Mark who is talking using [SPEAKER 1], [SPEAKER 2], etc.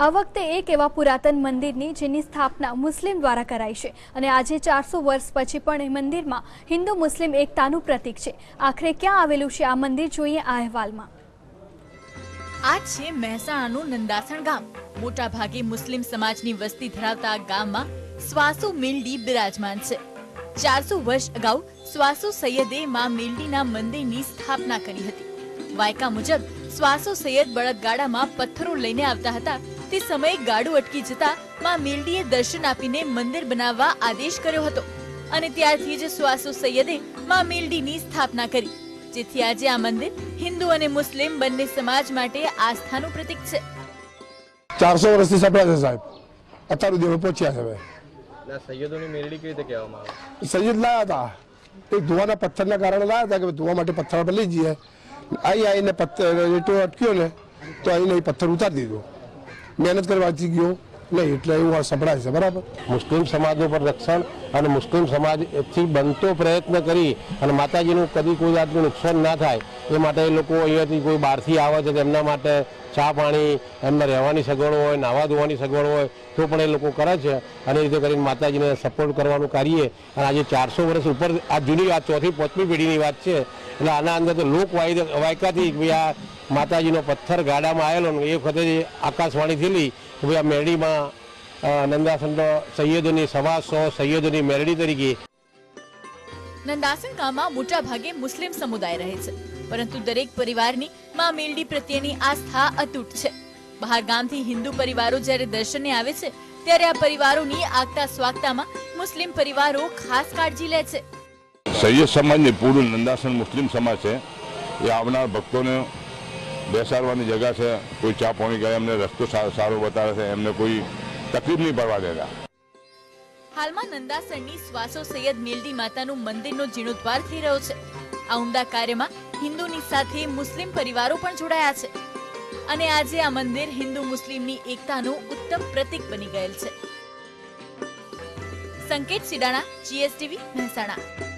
[SPEAKER 1] આ વખતે એક એવા પુરાતન મંદિરની જેની સ્થાપના મુસ્લિમ દ્વારા કરાઈ છે અને આજે ચારસો વર્ષ પછી પણ એ મંદિરમાં હિન્દુ મુસ્લિમ એકતાનું પ્રતીક છે. આખરે ક્યાં આવેલું છે આ મંદિર જોઈએ આ અહેવાલમાં.
[SPEAKER 2] આ છે મહેસાણાનું નંદાસણ ગામ. મોટા ભાગે મુસ્લિમ સમાજની વસ્તી ધરાવતા ગામમાં સ્વાસુ મિલડી બિરાજમાન છે. ચારસો વર્ષ અગાઉ સ્વાસુ સૈયદે માં મિલડીના મંદિરની સ્થાપના કરી હતી. વાયકા મુજબ સ્વાસુ સૈયદ બળદગાડામાં પથ્થરો લઈને આવતા હતા. તે સમયે ગાડું અટકી જતા માં મેલડીએ દર્શન આપીને મંદિર બનાવવા આદેશ કર્યો હતો. અને ત્યારથી જ સ્વાસુ સૈયદે માં મેલડીની સ્થાપના કરી જેથી આજે આ મંદિર હિન્દુ અને મુસ્લિમ બંને સમાજ માટે આસ્થાનું પ્રતીક છે.
[SPEAKER 3] ચારસો વર્ષથી સપડા છે સાહેબ. અત્યારે દેવ પહોંચ્યા છે હવે.
[SPEAKER 4] ના સૈયદોની મેલડી કેવી રીતે કહેવામાં આવે?
[SPEAKER 3] સૈયદ લાયા હતા. એક ધોવાના પથ્થરના કારણે લાયા હતા કે ધોવા માટે પથ્થર પર લઈ જઈએ. અહીં આવીને પથ્થર રેટો અટક્યો ને તો અહીં પથ્થર ઉતારી દીધો. મહેનત વાંચી ગયો. નહીં એટલે એવું સંભળાય છે, બરાબર?
[SPEAKER 5] મુસ્લિમ સમાજ ઉપર રક્ષણ અને મુસ્લિમ સમાજથી બનતો પ્રયત્ન કરી અને માતાજીનું કદી કોઈ જાતનું નુકસાન ના થાય, એ માટે એ લોકો અહીંયાથી કોઈ બહારથી આવે છે તેમના માટે ચા પાણી, એમને રહેવાની સગવડ હોય, નાવા ધોવાની સગવડ હોય, તો પણ એ લોકો કરે છે. અને એ રીતે કરીને માતાજીને સપોર્ટ કરવાનું કાર્ય અને આજે ચારસો વર્ષ ઉપર, આ જૂની વાત ચોથી, પાંચમી પેઢીની વાત છે. એટલે આના અંદર તો લોક વાય વાયકાથી આ માતાજીનો પથ્થર ગાડામાં આવેલો ને એ વખતે આકાશવાણી થયેલી કે ભાઈ આ મેરડીમાં અ, સૈયદોની સવા સો સૈયદોની મેરડી તરીકે.
[SPEAKER 2] નંદાસન ગામમાં મોટા ભાગે મુસ્લિમ સમુદાય રહે છે પરંતુ દરેક પરિવારની માં મેલડી પ્રત્યેની આસ્થા અતૂટ છે. બહાર ગામથી હિન્દુ પરિવારો જ્યારે દર્શને આવે છે ત્યારે આ પરિવારોની આગતા સ્વાગતામાં મુસ્લિમ પરિવારો ખાસ કાળજી લે છે.
[SPEAKER 6] સૈયદ સમાજની પૂરું નંદાસન મુસ્લિમ સમાજ છે. એ આવનાર ભક્તોને બેસાડવાની જગા છે, કોઈ ચા પાણી કરે એમને રસ્તો સારો બતાવે છે, એમને કોઈ તકલીફ નહીં પડવા દેતા.
[SPEAKER 2] હાલમાં નંદાસણની સ્વાસો સૈયદ મેલડી માતાનું મંદિરનો જીર્ણોદ્ધાર થઈ રહ્યો છે. આ ઉમદા કાર્યમાં હિન્દુની સાથે મુસ્લિમ પરિવારો પણ જોડાયા છે. અને આજે આ મંદિર હિન્દુ મુસ્લિમની એકતાનું ઉત્તમ પ્રતીક બની ગયેલ છે. સંકેત સિડાણા જીએસટીવી મહેસાણા.